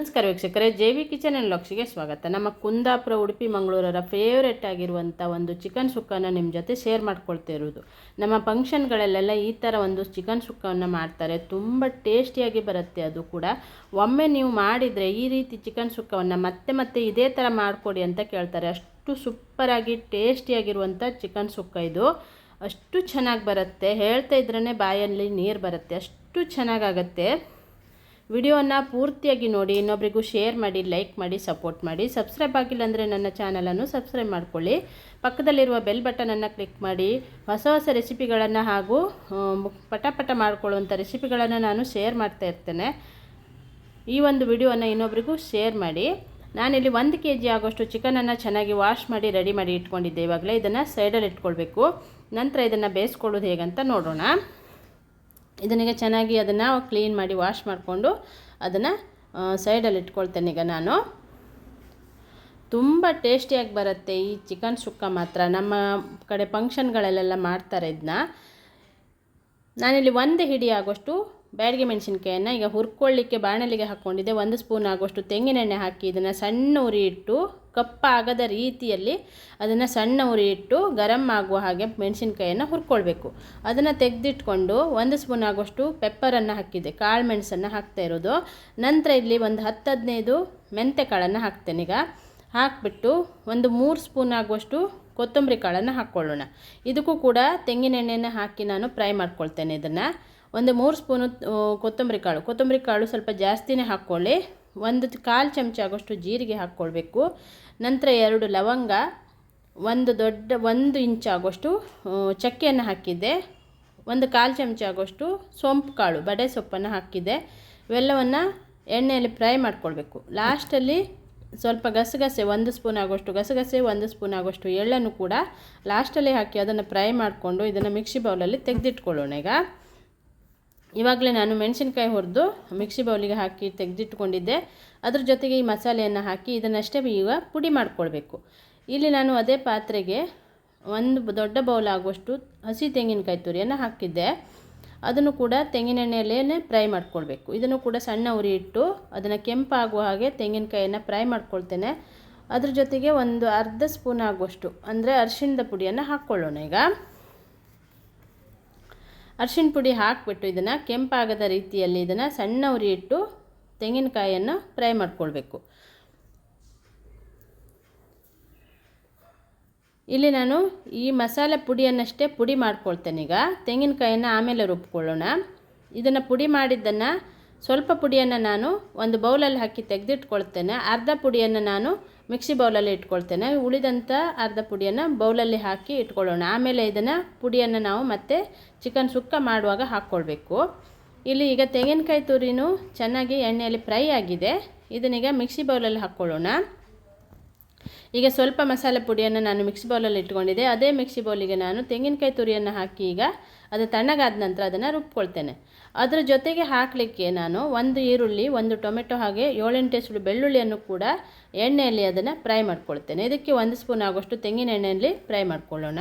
ನಮಸ್ಕಾರ ವೀಕ್ಷಕರೇ, J V kitchen and ಲಕ್ಷಿಗೆ ಸ್ವಾಗತ. ನಮ್ಮ ಕುಂದಾಪುರ, ಉಡುಪಿ, ಮಂಗಳೂರರ ಫೇವ್ರೆಟ್ ಆಗಿರುವಂಥ ಒಂದು ಚಿಕನ್ ಸುಕ್ಕನ ನಿಮ್ಮ ಜೊತೆ ಶೇರ್ ಮಾಡ್ಕೊಳ್ತಾ ಇರೋದು ನಮ್ಮ ಫಂಕ್ಷನ್ಗಳಲ್ಲೆಲ್ಲ ಈ ಥರ ಒಂದು ಚಿಕನ್ ಸುಕ್ಕವನ್ನು ಮಾಡ್ತಾರೆ. ತುಂಬ ಟೇಸ್ಟಿಯಾಗಿ ಬರುತ್ತೆ ಅದು ಕೂಡ. ಒಮ್ಮೆ ನೀವು ಮಾಡಿದರೆ ಈ ರೀತಿ ಚಿಕನ್ ಸುಕ್ಕವನ್ನು ಮತ್ತೆ ಮತ್ತೆ ಇದೇ ಥರ ಮಾಡಿಕೊಡಿ ಅಂತ ಕೇಳ್ತಾರೆ. ಅಷ್ಟು ಸೂಪರಾಗಿ ಟೇಸ್ಟಿಯಾಗಿರುವಂಥ ಚಿಕನ್ ಸುಕ್ಕ ಇದು. ಅಷ್ಟು ಚೆನ್ನಾಗಿ ಬರುತ್ತೆ. ಹೇಳ್ತಾ ಇದ್ರೇ ಬಾಯಲ್ಲಿ ನೀರು ಬರುತ್ತೆ. ಅಷ್ಟು ಚೆನ್ನಾಗಾಗತ್ತೆ ವಿಡಿಯೋನ ಪೂರ್ತಿಯಾಗಿ ನೋಡಿ ಇನ್ನೊಬ್ರಿಗೂ ಶೇರ್ ಮಾಡಿ ಲೈಕ್ ಮಾಡಿ ಸಪೋರ್ಟ್ ಮಾಡಿ. ಸಬ್ಸ್ಕ್ರೈಬ್ ಆಗಿಲ್ಲ ಅಂದರೆ ನನ್ನ ಚಾನಲನ್ನು ಸಬ್ಸ್ಕ್ರೈಬ್ ಮಾಡ್ಕೊಳ್ಳಿ. ಪಕ್ಕದಲ್ಲಿರುವ ಬೆಲ್ ಬಟನನ್ನು ಕ್ಲಿಕ್ ಮಾಡಿ. ಹೊಸ ಹೊಸ ರೆಸಿಪಿಗಳನ್ನು ಹಾಗೂ ಆಮ್, ಪಟ ಪಟ ಮಾಡ್ಕೊಳ್ಳುವಂಥ ರೆಸಿಪಿಗಳನ್ನು ನಾನು ಶೇರ್ ಮಾಡ್ತಾ ಇರ್ತೇನೆ. ಈ ಒಂದು ವಿಡಿಯೋನ ಇನ್ನೊಬ್ರಿಗೂ ಶೇರ್ ಮಾಡಿ. ನಾನಿಲ್ಲಿ ಒಂದು ಕೆ ಜಿ ಆಗೋಷ್ಟು ಚಿಕನನ್ನು ಚೆನ್ನಾಗಿ ವಾಶ್ ಮಾಡಿ ರೆಡಿ ಮಾಡಿ ಇಟ್ಕೊಂಡಿದ್ದೆ. ಇವಾಗಲೇ ಇದನ್ನು ಸೈಡಲ್ಲಿ ಇಟ್ಕೊಳ್ಬೇಕು. ನಂತರ ಇದನ್ನು ಬೇಯಿಸ್ಕೊಳ್ಳೋದು ಹೇಗಂತ ನೋಡೋಣ. ಇದನ್ನೀಗ ಚೆನ್ನಾಗಿ ಅದನ್ನು ಕ್ಲೀನ್ ಮಾಡಿ ವಾಶ್ ಮಾಡಿಕೊಂಡು ಅದನ್ನು ಸೈಡಲ್ಲಿ ಇಟ್ಕೊಳ್ತೇನೆ ಈಗ ನಾನು. ತುಂಬ ಟೇಸ್ಟಿಯಾಗಿ ಬರುತ್ತೆ ಈ ಚಿಕನ್ ಸುಕ್ಕ ಮಾತ್ರ. ನಮ್ಮ ಕಡೆ ಫಂಕ್ಷನ್ಗಳಲ್ಲೆಲ್ಲ ಮಾಡ್ತಾರೆ ಇದನ್ನ ನಾನಿಲ್ಲಿ ಒಂದು ಹಿಡಿ ಆಗೋಷ್ಟು ಬ್ಯಾಡಿಗೆ ಮೆಣಸಿನ್ಕಾಯನ್ನು ಈಗ ಹುರ್ಕೊಳ್ಳಿಕ್ಕೆ ಬಾಣಲಿಗೆ ಹಾಕ್ಕೊಂಡಿದ್ದೆ ಒಂದು ಸ್ಪೂನ್ ಆಗೋಷ್ಟು ತೆಂಗಿನೆಣ್ಣೆ ಹಾಕಿ ಇದನ್ನು ಸಣ್ಣ ಉರಿ ಇಟ್ಟು ಕಪ್ಪಾಗದ ರೀತಿಯಲ್ಲಿ ಅದನ್ನು ಸಣ್ಣ ಉರಿ ಇಟ್ಟು ಗರಂ ಆಗುವ ಹಾಗೆ ಮೆಣಸಿನ್ಕಾಯನ್ನು ಹುರ್ಕೊಳ್ಬೇಕು. ಅದನ್ನು ತೆಗೆದಿಟ್ಕೊಂಡು ಒಂದು ಸ್ಪೂನ್ ಆಗುವಷ್ಟು ಪೆಪ್ಪರನ್ನು ಹಾಕಿದೆ. ಕಾಳು ಮೆಣಸನ್ನು ಹಾಕ್ತಾ ಇರೋದು. ನಂತರ ಇಲ್ಲಿ ಒಂದು ಹತ್ತು ಹದಿನೈದು ಮೆಂತೆ ಕಾಳನ್ನು ಹಾಕ್ತೇನೆ. ಈಗ ಹಾಕಿಬಿಟ್ಟು ಒಂದು ಮೂರು ಸ್ಪೂನ್ ಆಗುವಷ್ಟು ಕೊತ್ತಂಬರಿ ಕಾಳನ್ನು ಹಾಕ್ಕೊಳ್ಳೋಣ ಇದಕ್ಕೂ ಕೂಡ ತೆಂಗಿನೆಣ್ಣೆನ ಹಾಕಿ ನಾನು ಫ್ರೈ ಮಾಡ್ಕೊಳ್ತೇನೆ ಇದನ್ನು. ಒಂದು ಮೂರು ಸ್ಪೂನು ಕೊತ್ತಂಬರಿ ಕಾಳು. ಕೊತ್ತಂಬರಿ ಕಾಳು ಸ್ವಲ್ಪ ಜಾಸ್ತಿನೇ ಹಾಕ್ಕೊಳ್ಳಿ. ಒಂದು ಕಾಲು ಚಮಚ ಆಗೋಷ್ಟು ಜೀರಿಗೆ ಹಾಕ್ಕೊಳ್ಬೇಕು. ನಂತರ ಎರಡು ಲವಂಗ, ಒಂದು ದೊಡ್ಡ, ಒಂದು ಇಂಚ್ ಆಗೋಷ್ಟು ಚಕ್ಕೆಯನ್ನು ಹಾಕಿದ್ದೆ. ಒಂದು ಕಾಲು ಚಮಚ ಆಗೋಷ್ಟು ಸೊಂಪು ಕಾಳು, ಬಡೆ ಸೊಪ್ಪನ್ನು ಹಾಕಿದ್ದೆ. ಇವೆಲ್ಲವನ್ನು ಎಣ್ಣೆಯಲ್ಲಿ ಫ್ರೈ ಮಾಡ್ಕೊಳ್ಬೇಕು. ಲಾಸ್ಟಲ್ಲಿ ಸ್ವಲ್ಪ ಗಸಗಸೆ, ಒಂದು ಸ್ಪೂನ್ ಆಗೋಷ್ಟು ಗಸಗಸೆ, ಒಂದು ಸ್ಪೂನ್ ಆಗೋಷ್ಟು ಎಳ್ಳನ್ನು ಕೂಡ ಲಾಸ್ಟಲ್ಲಿ ಹಾಕಿ ಅದನ್ನು ಫ್ರೈ ಮಾಡಿಕೊಂಡು ಇದನ್ನು ಮಿಕ್ಸಿ ಬೌಲಲ್ಲಿ ತೆಗೆದಿಟ್ಕೊಳ್ಳೋಣ ಈಗ. ಇವಾಗಲೇ ನಾನು ಮೆಣಸಿನ್ಕಾಯಿ ಹುರಿದು ಮಿಕ್ಸಿ ಬೌಲಿಗೆ ಹಾಕಿ ತೆಗೆದಿಟ್ಕೊಂಡಿದ್ದೆ. ಅದ್ರ ಜೊತೆಗೆ ಈ ಮಸಾಲೆಯನ್ನು ಹಾಕಿ ಇದನ್ನಷ್ಟೇ ಈಗ ಪುಡಿ ಮಾಡಿಕೊಳ್ಬೇಕು. ಇಲ್ಲಿ ನಾನು ಅದೇ ಪಾತ್ರೆಗೆ ಒಂದು ದೊಡ್ಡ ಬೌಲ್ ಆಗುವಷ್ಟು ಹಸಿ ತೆಂಗಿನಕಾಯಿ ತುರಿಯನ್ನು ಹಾಕಿದ್ದೆ. ಅದನ್ನು ಕೂಡ ತೆಂಗಿನೆಣ್ಣೆಯಲ್ಲೇ ಫ್ರೈ ಮಾಡ್ಕೊಳ್ಬೇಕು. ಇದನ್ನು ಕೂಡ ಸಣ್ಣ ಉರಿ ಇಟ್ಟು ಅದನ್ನು ಕೆಂಪಾಗುವ ಹಾಗೆ ತೆಂಗಿನಕಾಯಿಯನ್ನು ಫ್ರೈ ಮಾಡ್ಕೊಳ್ತೇನೆ. ಅದ್ರ ಜೊತೆಗೆ ಒಂದು ಅರ್ಧ ಸ್ಪೂನ್ ಆಗುವಷ್ಟು, ಅಂದರೆ ಅರಿಶಿಣದ ಪುಡಿಯನ್ನು ಹಾಕ್ಕೊಳ್ಳೋಣ ಈಗ. ಅರಿಶಿಣ ಪುಡಿ ಹಾಕಿಬಿಟ್ಟು ಇದನ್ನು ಕೆಂಪಾಗದ ರೀತಿಯಲ್ಲಿ ಇದನ್ನು ಸಣ್ಣ ಉರಿ ಇಟ್ಟು ತೆಂಗಿನಕಾಯಿಯನ್ನು ಫ್ರೈ ಮಾಡ್ಕೊಳ್ಬೇಕು. ಇಲ್ಲಿ ನಾನು ಈ ಮಸಾಲೆ ಪುಡಿಯನ್ನಷ್ಟೇ ಪುಡಿ ಮಾಡ್ಕೊಳ್ತೇನೆ ಈಗ. ತೆಂಗಿನಕಾಯಿಯನ್ನು ಆಮೇಲೆ ರುಬ್ಕೊಳ್ಳೋಣ. ಇದನ್ನು ಪುಡಿ ಮಾಡಿದ್ದನ್ನು ಸ್ವಲ್ಪ ಪುಡಿಯನ್ನು ನಾನು ಒಂದು ಬೌಲಲ್ಲಿ ಹಾಕಿ ತೆಗೆದಿಟ್ಕೊಳ್ತೇನೆ. ಅರ್ಧ ಪುಡಿಯನ್ನು ನಾನು ಮಿಕ್ಸಿ ಬೌಲಲ್ಲಿ ಇಟ್ಕೊಳ್ತೇನೆ. ಉಳಿದಂಥ ಅರ್ಧ ಪುಡಿಯನ್ನು ಬೌಲಲ್ಲಿ ಹಾಕಿ ಇಟ್ಕೊಳ್ಳೋಣ. ಆಮೇಲೆ ಇದನ್ನು ಪುಡಿಯನ್ನು ನಾವು ಮತ್ತೆ ಚಿಕನ್ ಸುಕ್ಕ ಮಾಡುವಾಗ ಹಾಕ್ಕೊಳ್ಬೇಕು. ಇಲ್ಲಿ ಈಗ ತೆಂಗಿನಕಾಯಿ ತುರಿನೂ ಚೆನ್ನಾಗಿ ಎಣ್ಣೆಯಲ್ಲಿ ಫ್ರೈ ಆಗಿದೆ. ಇದನ್ನೀಗ ಮಿಕ್ಸಿ ಬೌಲಲ್ಲಿ ಹಾಕ್ಕೊಳ್ಳೋಣ. ಈಗ ಸ್ವಲ್ಪ ಮಸಾಲೆ ಪುಡಿಯನ್ನು ನಾನು ಮಿಕ್ಸಿ ಬೌಲಲ್ಲಿ ಇಟ್ಕೊಂಡಿದ್ದೆ. ಅದೇ ಮಿಕ್ಸಿ ಬೌಲಿಗೆ ನಾನು ತೆಂಗಿನಕಾಯಿ ತುರಿಯನ್ನು ಹಾಕಿ ಈಗ ಅದು ತಣ್ಣಗಾದ ನಂತರ ಅದನ್ನು ರುಬ್ಕೊಳ್ತೇನೆ. ಅದರ ಜೊತೆಗೆ ಹಾಕಲಿಕ್ಕೆ ನಾನು ಒಂದು ಈರುಳ್ಳಿ, ಒಂದು ಟೊಮೆಟೊ ಹಾಗೆ ಏಳೆಂಟು ಬೆಳ್ಳುಳ್ಳಿಯನ್ನು ಕೂಡ ಎಣ್ಣೆಯಲ್ಲಿ ಅದನ್ನು ಫ್ರೈ ಮಾಡ್ಕೊಳ್ತೇನೆ. ಇದಕ್ಕೆ ಒಂದು ಸ್ಪೂನ್ ಆಗೋಷ್ಟು ತೆಂಗಿನ ಎಣ್ಣೆಯಲ್ಲಿ ಫ್ರೈ ಮಾಡ್ಕೊಳ್ಳೋಣ.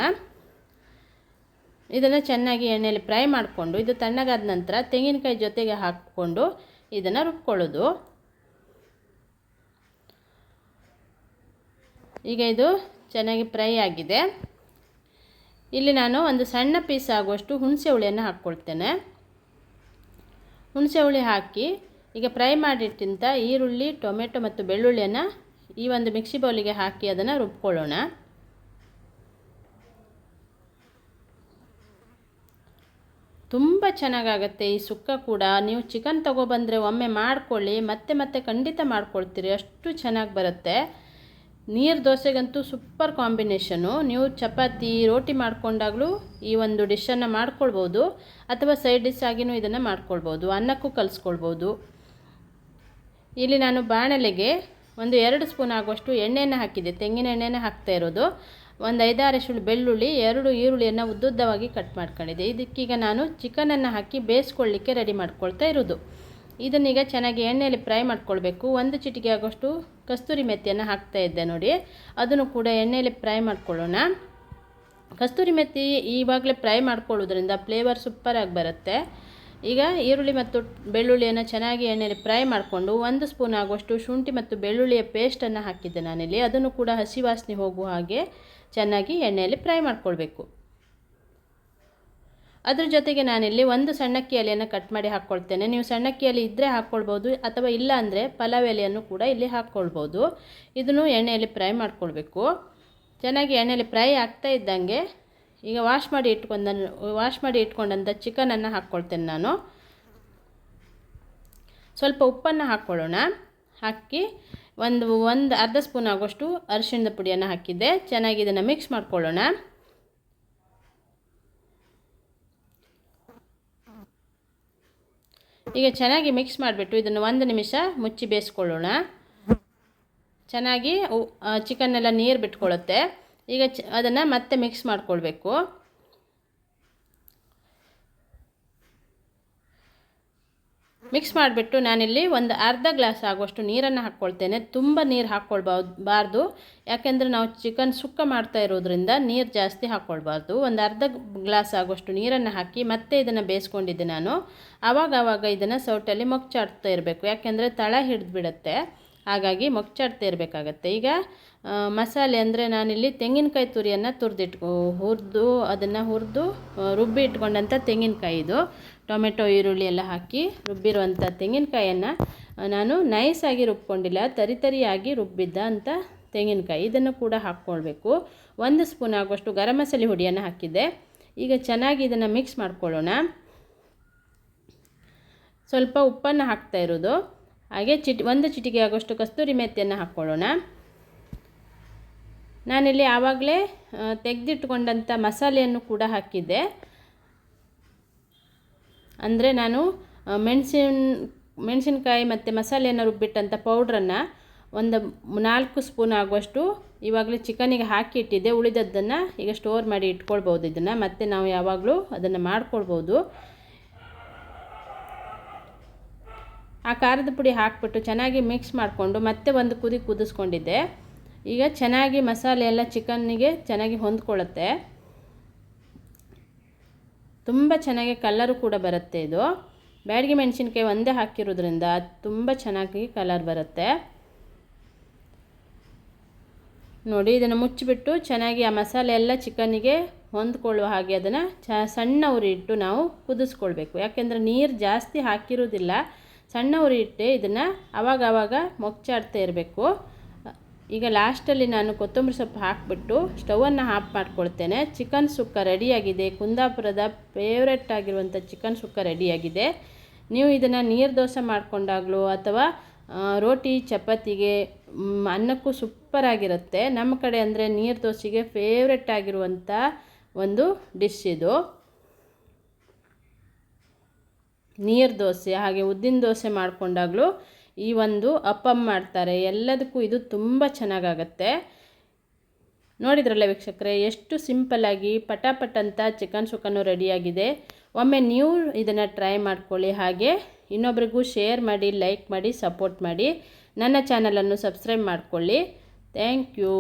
ಇದನ್ನು ಚೆನ್ನಾಗಿ ಎಣ್ಣೆಯಲ್ಲಿ ಫ್ರೈ ಮಾಡಿಕೊಂಡು, ಇದು ತಣ್ಣಗಾದ ನಂತರ ತೆಂಗಿನಕಾಯಿ ಜೊತೆಗೆ ಹಾಕ್ಕೊಂಡು ಇದನ್ನು ರುಬ್ಕೊಳ್ಳೋದು. ಈಗ ಇದು ಚೆನ್ನಾಗಿ ಫ್ರೈ ಆಗಿದೆ. ಇಲ್ಲಿ ನಾನು ಒಂದು ಸಣ್ಣ ಪೀಸ್ ಆಗುವಷ್ಟು ಹುಣಸೆ ಹುಳಿಯನ್ನು ಹಾಕ್ಕೊಳ್ತೇನೆ. ಹುಣಸೆ ಹುಳಿ ಹಾಕಿ ಈಗ ಫ್ರೈ ಮಾಡಿಟ್ಟಿಂತ ಈರುಳ್ಳಿ, ಟೊಮೆಟೊ ಮತ್ತು ಬೆಳ್ಳುಳ್ಳಿಯನ್ನು ಈ ಒಂದು ಮಿಕ್ಸಿ ಬೌಲಿಗೆ ಹಾಕಿ ಅದನ್ನು ರುಬ್ಕೊಳ್ಳೋಣ. ತುಂಬ ಚೆನ್ನಾಗಾಗತ್ತೆ ಈ ಸುಕ್ಕ ಕೂಡ. ನೀವು ಚಿಕನ್ ತೊಗೊಬಂದರೆ ಒಮ್ಮೆ ಮಾಡ್ಕೊಳ್ಳಿ, ಮತ್ತೆ ಮತ್ತೆ ಖಂಡಿತ ಮಾಡ್ಕೊಳ್ತೀರಿ. ಅಷ್ಟು ಚೆನ್ನಾಗಿ ಬರುತ್ತೆ. ನೀರು ದೋಸೆಗಂತೂ ಸೂಪರ್ ಕಾಂಬಿನೇಷನು ನೀವು ಚಪಾತಿ, ರೋಟಿ ಮಾಡ್ಕೊಂಡಾಗಲೂ ಈ ಒಂದು ಡಿಶನ್ನು ಮಾಡ್ಕೊಳ್ಬೋದು. ಅಥವಾ ಸೈಡ್ ಡಿಶ್ ಆಗಿನೂ ಇದನ್ನು ಮಾಡ್ಕೊಳ್ಬೋದು. ಅನ್ನಕ್ಕೂ ಕಲಿಸ್ಕೊಳ್ಬೋದು. ಇಲ್ಲಿ ನಾನು ಬಾಣಲೆಗೆ ಒಂದು ಎರಡು ಸ್ಪೂನ್ ಆಗುವಷ್ಟು ಎಣ್ಣೆಯನ್ನು ಹಾಕಿದೆ. ತೆಂಗಿನ ಎಣ್ಣೆನೇ ಹಾಕ್ತಾ ಇರೋದು. ಒಂದು ಐದಾರು ಎಸಳು ಬೆಳ್ಳುಳ್ಳಿ, ಎರಡು ಈರುಳ್ಳಿಯನ್ನು ಉದ್ದುದ್ದವಾಗಿ ಕಟ್ ಮಾಡ್ಕೊಂಡಿದೆ ಇದಕ್ಕೀಗ ನಾನು ಚಿಕನನ್ನು ಹಾಕಿ ಬೇಯಿಸ್ಕೊಳ್ಳಿಕ್ಕೆ ರೆಡಿ ಮಾಡ್ಕೊಳ್ತಾ ಇರೋದು. ಇದನ್ನೀಗ ಚೆನ್ನಾಗಿ ಎಣ್ಣೆಯಲ್ಲಿ ಫ್ರೈ ಮಾಡ್ಕೊಳ್ಬೇಕು. ಒಂದು ಚಿಟಿಕೆ ಆಗೋಷ್ಟು ಕಸ್ತೂರಿ ಮೆತ್ತಿಯನ್ನು ಹಾಕ್ತಾ ಇದ್ದೆ ನೋಡಿ. ಅದನ್ನು ಕೂಡ ಎಣ್ಣೆಯಲ್ಲಿ ಫ್ರೈ ಮಾಡ್ಕೊಳ್ಳೋಣ. ಕಸ್ತೂರಿ ಮೆತ್ತಿ ಈವಾಗಲೇ ಫ್ರೈ ಮಾಡ್ಕೊಳ್ಳೋದ್ರಿಂದ ಫ್ಲೇವರ್ ಸೂಪರಾಗಿ ಬರುತ್ತೆ. ಈಗ ಈರುಳ್ಳಿ ಮತ್ತು ಬೆಳ್ಳುಳ್ಳಿಯನ್ನು ಚೆನ್ನಾಗಿ ಎಣ್ಣೆಯಲ್ಲಿ ಫ್ರೈ ಮಾಡಿಕೊಂಡು ಒಂದು ಸ್ಪೂನ್ ಆಗುವಷ್ಟು ಶುಂಠಿ ಮತ್ತು ಬೆಳ್ಳುಳ್ಳಿಯ ಪೇಸ್ಟನ್ನು ಹಾಕಿದ್ದೆ ನಾನಿಲ್ಲಿ. ಅದನ್ನು ಕೂಡ ಹಸಿ ವಾಸನೆ ಹೋಗುವ ಹಾಗೆ ಚೆನ್ನಾಗಿ ಎಣ್ಣೆಯಲ್ಲಿ ಫ್ರೈ ಮಾಡ್ಕೊಳ್ಬೇಕು. ಅದ್ರ ಜೊತೆಗೆ ನಾನಿಲ್ಲಿ ಒಂದು ಸಣ್ಣಕ್ಕಿ ಎಲೆಯನ್ನು ಕಟ್ ಮಾಡಿ ಹಾಕ್ಕೊಳ್ತೇನೆ. ನೀವು ಸಣ್ಣಕ್ಕಿ ಎಲೆ ಇದ್ದರೆ ಹಾಕ್ಕೊಳ್ಬೋದು, ಅಥವಾ ಇಲ್ಲ ಅಂದರೆ ಪಲಾವ್ ಎಲೆಯನ್ನು ಕೂಡ ಇಲ್ಲಿ ಹಾಕ್ಕೊಳ್ಬೋದು. ಇದನ್ನು ಎಣ್ಣೆಯಲ್ಲಿ ಫ್ರೈ ಮಾಡ್ಕೊಳ್ಬೇಕು. ಚೆನ್ನಾಗಿ ಎಣ್ಣೆಯಲ್ಲಿ ಫ್ರೈ ಆಗ್ತಾ ಇದ್ದಂಗೆ ಈಗ ವಾಶ್ ಮಾಡಿ ಇಟ್ಕೊಂಡ, ವಾಶ್ ಮಾಡಿ ಇಟ್ಕೊಂಡಂಥ ಚಿಕನನ್ನು ಹಾಕ್ಕೊಳ್ತೇನೆ ನಾನು. ಸ್ವಲ್ಪ ಉಪ್ಪನ್ನು ಹಾಕ್ಕೊಳ್ಳೋಣ. ಹಾಕಿ ಒಂದು ಒಂದು ಅರ್ಧ ಸ್ಪೂನ್ ಆಗೋಷ್ಟು ಅರಿಶಿಣದ ಪುಡಿಯನ್ನು ಹಾಕಿದ್ದೆ. ಚೆನ್ನಾಗಿ ಇದನ್ನು ಮಿಕ್ಸ್ ಮಾಡ್ಕೊಳ್ಳೋಣ. ಈಗ ಚೆನ್ನಾಗಿ ಮಿಕ್ಸ್ ಮಾಡಿಬಿಟ್ಟು ಇದನ್ನು ಒಂದು ನಿಮಿಷ ಮುಚ್ಚಿ ಬೇಯಿಸ್ಕೊಳ್ಳೋಣ. ಚೆನ್ನಾಗಿ ಚಿಕನ್ನೆಲ್ಲ ನೀರು ಬಿಟ್ಕೊಳ್ಳುತ್ತೆ ಈಗ ಚ ಅದನ್ನು ಮತ್ತೆ ಮಿಕ್ಸ್ ಮಾಡಿಕೊಳ್ಬೇಕು. ಮಿಕ್ಸ್ ಮಾಡಿಬಿಟ್ಟು ನಾನಿಲ್ಲಿ ಒಂದು ಅರ್ಧ ಗ್ಲಾಸ್ ಆಗುವಷ್ಟು ನೀರನ್ನು ಹಾಕ್ಕೊಳ್ತೇನೆ. ತುಂಬ ನೀರು ಹಾಕ್ಕೊಳ್ಬಾರ್ದು, ಬಾರ್ದು. ಯಾಕೆಂದರೆ ನಾವು ಚಿಕನ್ ಸುಕ್ಕ ಮಾಡ್ತಾ ಇರೋದ್ರಿಂದ ನೀರು ಜಾಸ್ತಿ ಹಾಕ್ಕೊಳ್ಬಾರ್ದು. ಒಂದು ಅರ್ಧ ಗ್ಲಾಸ್ ಆಗುವಷ್ಟು ನೀರನ್ನು ಹಾಕಿ ಮತ್ತೆ ಇದನ್ನು ಬೇಯಿಸ್ಕೊಂಡಿದ್ದೆ ನಾನು. ಆವಾಗ ಆವಾಗ ಇದನ್ನು ಸೌಟಲ್ಲಿ ಮೊಗ್ಚಾಡ್ತಾ ಇರಬೇಕು. ಯಾಕೆಂದರೆ ತಳ ಹಿಡಿದ್ಬಿಡುತ್ತೆ. ಹಾಗಾಗಿ ಮೊಗ್ಚಾಡ್ತಾ ಇರಬೇಕಾಗತ್ತೆ. ಈಗ ಮಸಾಲೆ ಅಂದರೆ ನಾನಿಲ್ಲಿ ತೆಂಗಿನಕಾಯಿ ತುರಿಯನ್ನು ತುರಿದಿಟ್ಕೊ, ಹುರಿದು, ಅದನ್ನು ಹುರಿದು ರುಬ್ಬಿ ಇಟ್ಕೊಂಡಂಥ ತೆಂಗಿನಕಾಯಿ ಇದು. ಟೊಮೆಟೊ, ಈರುಳ್ಳಿ ಎಲ್ಲ ಹಾಕಿ ರುಬ್ಬಿರುವಂಥ ತೆಂಗಿನಕಾಯನ್ನು ನಾನು ನೈಸಾಗಿ ರುಬ್ಕೊಂಡಿಲ್ಲ ತರಿತರಿಯಾಗಿ ರುಬ್ಬಿದ್ದ ಅಂತ ತೆಂಗಿನಕಾಯಿ. ಇದನ್ನು ಕೂಡ ಹಾಕ್ಕೊಳ್ಬೇಕು. ಒಂದು ಸ್ಪೂನ್ ಆಗುವಷ್ಟು ಗರಂ ಮಸಾಲೆ ಹುಡಿಯನ್ನು ಹಾಕಿದ್ದೆ. ಈಗ ಚೆನ್ನಾಗಿ ಇದನ್ನು ಮಿಕ್ಸ್ ಮಾಡ್ಕೊಳ್ಳೋಣ. ಸ್ವಲ್ಪ ಉಪ್ಪನ್ನು ಹಾಕ್ತಾ ಇರೋದು. ಹಾಗೆ ಚಿಟಿ, ಒಂದು ಚಿಟಿಕೆ ಆಗುವಷ್ಟು ಕಸ್ತೂರಿ ಮೆತ್ತಿಯನ್ನು ಹಾಕ್ಕೊಳ್ಳೋಣ. ನಾನಿಲ್ಲಿ ಆವಾಗಲೇ ತೆಗೆದಿಟ್ಕೊಂಡಂಥ ಮಸಾಲೆಯನ್ನು ಕೂಡ ಹಾಕಿದ್ದೆ. ಅಂದರೆ ನಾನು ಮೆಣಸಿನ, ಮೆಣಸಿನಕಾಯಿ ಮತ್ತು ಮಸಾಲೆಯನ್ನು ರುಬ್ಬಿಟ್ಟಂಥ ಪೌಡ್ರನ್ನು ಒಂದು ನಾಲ್ಕು ಸ್ಪೂನ್ ಆಗುವಷ್ಟು ಇವಾಗಲೇ ಚಿಕನಿಗೆ ಹಾಕಿ ಇಟ್ಟಿದ್ದೆ ಉಳಿದದ್ದನ್ನು ಈಗ ಸ್ಟೋರ್ ಮಾಡಿ ಇಟ್ಕೊಳ್ಬೋದು ಇದನ್ನು. ಮತ್ತೆ ನಾವು ಯಾವಾಗಲೂ ಅದನ್ನು ಮಾಡ್ಕೊಳ್ಬೋದು ಆ ಖಾರದ ಪುಡಿ ಹಾಕ್ಬಿಟ್ಟು ಚೆನ್ನಾಗಿ ಮಿಕ್ಸ್ ಮಾಡಿಕೊಂಡು ಮತ್ತೆ ಒಂದು ಕುದಿ ಕುದಿಸ್ಕೊಂಡಿದ್ದೆ. ಈಗ ಚೆನ್ನಾಗಿ ಮಸಾಲೆ ಎಲ್ಲ ಚಿಕನ್ನಿಗೆ ಚೆನ್ನಾಗಿ ಹೊಂದ್ಕೊಳ್ಳುತ್ತೆ. ತುಂಬ ಚೆನ್ನಾಗಿ ಕಲ್ಲರು ಕೂಡ ಬರುತ್ತೆ ಇದು. ಬ್ಯಾಡಿಗೆ ಮೆಣಸಿನ್ಕಾಯಿ ಒಂದೇ ಹಾಕಿರೋದ್ರಿಂದ ತುಂಬ ಚೆನ್ನಾಗಿ ಕಲರ್ ಬರುತ್ತೆ. ನೋಡಿ, ಇದನ್ನು ಮುಚ್ಚಿಬಿಟ್ಟು ಚೆನ್ನಾಗಿ ಆ ಮಸಾಲೆ ಎಲ್ಲ ಚಿಕನ್ನಿಗೆ ಹೊಂದ್ಕೊಳ್ಳುವ ಹಾಗೆ ಅದನ್ನು ಚ, ಸಣ್ಣ ಉರಿ ಇಟ್ಟು ನಾವು ಕುದಿಸ್ಕೊಳ್ಬೇಕು. ಯಾಕೆಂದರೆ ನೀರು ಜಾಸ್ತಿ ಹಾಕಿರೋದಿಲ್ಲ. ಸಣ್ಣ ಉರಿ ಇಟ್ಟೆ ಇದನ್ನು ಆವಾಗ ಆವಾಗ ಮೊಗ್ಚಾಡ್ತಾ ಇರಬೇಕು. ಈಗ ಲಾಸ್ಟಲ್ಲಿ ನಾನು ಕೊತ್ತಂಬರಿ ಸೊಪ್ಪು ಹಾಕಿಬಿಟ್ಟು ಸ್ಟವನ್ನು ಆಫ್ ಮಾಡ್ಕೊಳ್ತೇನೆ. ಚಿಕನ್ ಸುಕ್ಕ ರೆಡಿಯಾಗಿದೆ ಕುಂದಾಪುರದ ಫೇವ್ರೆಟ್ ಆಗಿರುವಂಥ ಚಿಕನ್ ಸುಕ್ಕ ರೆಡಿಯಾಗಿದೆ ನೀವು ಇದನ್ನು ನೀರು ದೋಸೆ ಮಾಡಿಕೊಂಡಾಗಲೂ ಅಥವಾ ರೋಟಿ, ಚಪಾತಿಗೆ ಅನ್ನಕ್ಕೂ ಸೂಪರಾಗಿರುತ್ತೆ ನಮ್ಮ ಕಡೆ ಅಂದರೆ ನೀರು ದೋಸೆಗೆ ಫೇವ್ರೆಟ್ ಆಗಿರುವಂಥ ಒಂದು ಡಿಶ್ ಇದು. ನೀರು ದೋಸೆ, ಹಾಗೆ ಉದ್ದಿನ ದೋಸೆ ಮಾಡಿಕೊಂಡಾಗಲೂ ಈ ಒಂದು ಅಪ್ಪಮ್ ಮಾಡ್ತಾರೆ. ಎಲ್ಲದಕ್ಕೂ ಇದು ತುಂಬ ಚೆನ್ನಾಗಾಗತ್ತೆ. ನೋಡಿದ್ರಲ್ಲ ವೀಕ್ಷಕರೆ, ಎಷ್ಟು ಸಿಂಪಲ್ಲಾಗಿ ಪಟಾಪಟ್ ಅಂತ ಚಿಕನ್ ಸುಕ್ಕನು ರೆಡಿಯಾಗಿದೆ ಒಮ್ಮೆ ನೀವು ಇದನ್ನು ಟ್ರೈ ಮಾಡ್ಕೊಳ್ಳಿ. ಹಾಗೆ ಇನ್ನೊಬ್ರಿಗೂ ಶೇರ್ ಮಾಡಿ ಲೈಕ್ ಮಾಡಿ ಸಪೋರ್ಟ್ ಮಾಡಿ ನನ್ನ ಚಾನಲನ್ನು ಸಬ್ಸ್ಕ್ರೈಬ್ ಮಾಡಿಕೊಳ್ಳಿ. Thank you